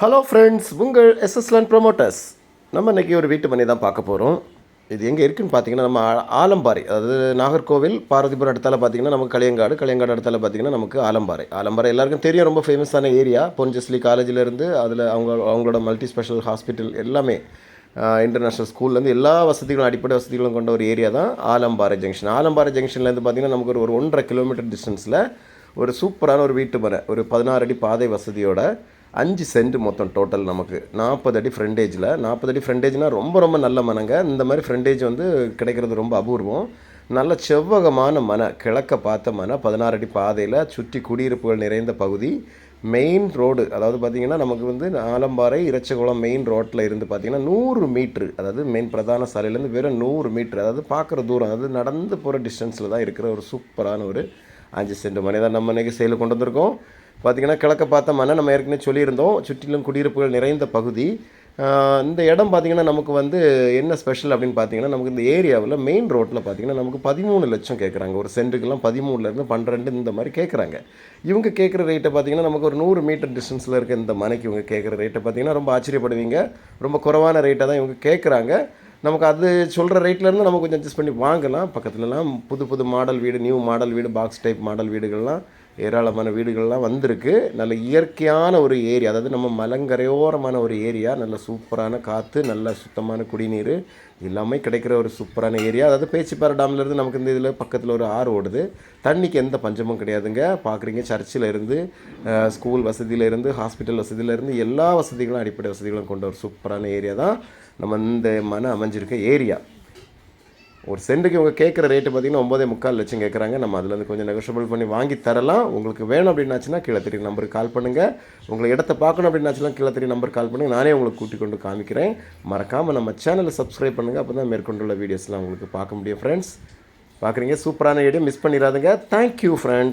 Hello friends உங்கள் எஸ்எஸ்லான் promoters நம்ம இன்றைக்கி ஒரு வீட்டு மனை தான் பார்க்க போகிறோம் இது எங்கே இருக்குன்னு பார்த்தீங்கன்னா நம்ம ஆ- ஆலம்பாறை. அதாவது நாகர்கோவில் பாரதிபுரம் அடுத்தால பார்த்தீங்கன்னா நமக்கு களியங்காடு களியங்காடு அடுத்தால பார்த்தீங்கன்னா நமக்கு ஆலம்பாறை. ஆலம்பாறை எல்லாருக்கும் தெரியும் ரொம்ப ஃபேமஸான ஏரியா பொன்ஜஸ்லி காலேஜிலேருந்து அதில் அவங்க அவங்களோட மல்டி ஸ்பெஷல் ஹாஸ்பிட்டல் எல்லாமே இன்டர்நேஷ்னல் ஸ்கூல்லேருந்து எல்லா வசதிகளும் அடிப்படை வசதிகளும் கொண்ட ஒரு ஏரியா தான் ஆலம்பாறை ஜங்ஷன் ஆலம்பாறை ஜங்ஷன்லேருந்து பார்த்தீங்கன்னா நமக்கு ஒரு ஒரு ஒன்றரை கிலோமீட்டர் டிஸ்டன்ஸில் ஒரு சூப்பரான ஒரு வீட்டு மனை ஒரு பதினாறு அடி பாதை வசதியோட அஞ்சு சென்ட் மொத்தம் டோட்டல் நமக்கு. நாற்பது அடி ஃப்ரண்டேஜில் நாற்பது அடி ஃப்ரண்டேஜ்னால் ரொம்ப ரொம்ப நல்ல மனங்க. இந்த மாதிரி ஃப்ரண்டேஜ் வந்து கிடைக்கிறது ரொம்ப அபூர்வம். நல்ல செவ்வகமான மனை கிழக்க பார்த்த மனை பதினாறு அடி பாதையில் சுற்றி குடியிருப்புகள் நிறைந்த பகுதி. மெயின் ரோடு அதாவது பார்த்திங்கன்னா நமக்கு வந்து ஆலம்பாறை இறைச்சகுளம் மெயின் ரோட்டில் இருந்து பார்த்திங்கன்னா நூறு மீட்ரு அதாவது மெயின் பிரதான சாலையிலேருந்து வெறும் நூறு மீட்ரு அதாவது பார்க்குற தூரம் அதாவது நடந்து போகிற டிஸ்டன்ஸில் தான் இருக்கிற ஒரு சூப்பரான ஒரு அஞ்சு சென்ட் மனை தான் நம்ம இன்றைக்கி செயலில் கொண்டு வந்திருக்கோம். பார்த்திங்கன்னா கிழக்க பார்த்தோம்னா நம்ம ஏற்கனவே சொல்லியிருந்தோம் சுற்றிலும் குடியிருப்புகள் நிறைந்த பகுதி. இந்த இடம் பார்த்திங்கன்னா நமக்கு வந்து என்ன ஸ்பெஷல் அப்படின்னு பார்த்தீங்கன்னா நமக்கு இந்த ஏரியாவில் மெயின் ரோட்டில் பார்த்தீங்கன்னா நமக்கு பதிமூணு லட்சம் கேட்குறாங்க ஒரு சென்ட்டுக்கெல்லாம் பதிமூணுலேருந்து பன்னிரெண்டு இந்த மாதிரி கேட்குறாங்க இவங்க கேட்குற ரேட்டை பார்த்தீங்கன்னா நமக்கு ஒரு நூறு மீட்டர் டிஸ்டன்ஸில் இருக்க இந்த மனைக்கு இவங்க கேட்குற ரேட்டை பார்த்திங்கன்னா ரொம்ப ஆச்சரியப்படுவீங்க. ரொம்ப குறைவான ரேட்டை தான் இவங்க கேட்குறாங்க நமக்கு அது சொல்கிற ரேட்லேருந்து நம்ம கொஞ்சம் அட்ஜஸ்ட் பண்ணி வாங்கலாம். பக்கத்துலலாம் புது புது மாடல் வீடு நியூ மாடல் வீடு பாக்ஸ் டைப் மாடல் வீடுகள்லாம் ஏராளமான வீடுகள்லாம் வந்திருக்கு. நல்ல இயற்கையான ஒரு ஏரியா அதாவது நம்ம மலங்கரையோரமான ஒரு ஏரியா. நல்ல சூப்பரான காற்று நல்ல சுத்தமான குடிநீர். எல்லாமே கிடைக்கிற ஒரு சூப்பரான ஏரியா. அதாவது பேச்சிப்பாறை டேம்லேருந்து நமக்கு இந்த இதில் பக்கத்தில் ஒரு ஆறு ஓடுது. தண்ணிக்கு எந்த பஞ்சமும் கிடையாதுங்க. பார்க்குறீங்க சர்ச்சில் இருந்து ஸ்கூல் வசதியிலேருந்து ஹாஸ்பிட்டல் வசதியில இருந்து எல்லா வசதிகளும் அடிப்படை வசதிகளும் கொண்ட ஒரு சூப்பரான ஏரியா தான் நம்ம இந்த மன அமைஞ்சிருக்க ஏரியா. ஒரு சென்ட்டுக்கு இவங்க கேட்குற ரேட்டு பார்த்தீங்கன்னா ஒம்பதே முக்கால் லட்சம் கேட்குறாங்க. நம்ம அதுலேருந்து கொஞ்சம் நெகோஷியபிள் பண்ணி வாங்கி தரலாம். உங்களுக்கு வேணும் அப்படின்னாச்சுன்னா கீழே தெரிய நம்பருக்கு கால் பண்ணுங்கள் உங்களை இடத்த பார்க்கணும் அப்படின்னாச்சுன்னா கீழே தெரிய நம்பர் கால் பண்ணுங்கள் நானே உங்களுக்கு கூட்டி கொண்டு காமிக்கிறேன். மறக்காமல் நம்ம சேனலை சப்ஸ்கிரைப் பண்ணுங்கள் அப்போ தான் மேற்கொண்டுள்ள வீடியோஸ்லாம் உங்களுக்கு பார்க்க முடியும் ஃப்ரெண்ட்ஸ் பார்க்குறீங்க. சூப்பரான video miss பண்ணிடாதுங்க. Thank you friends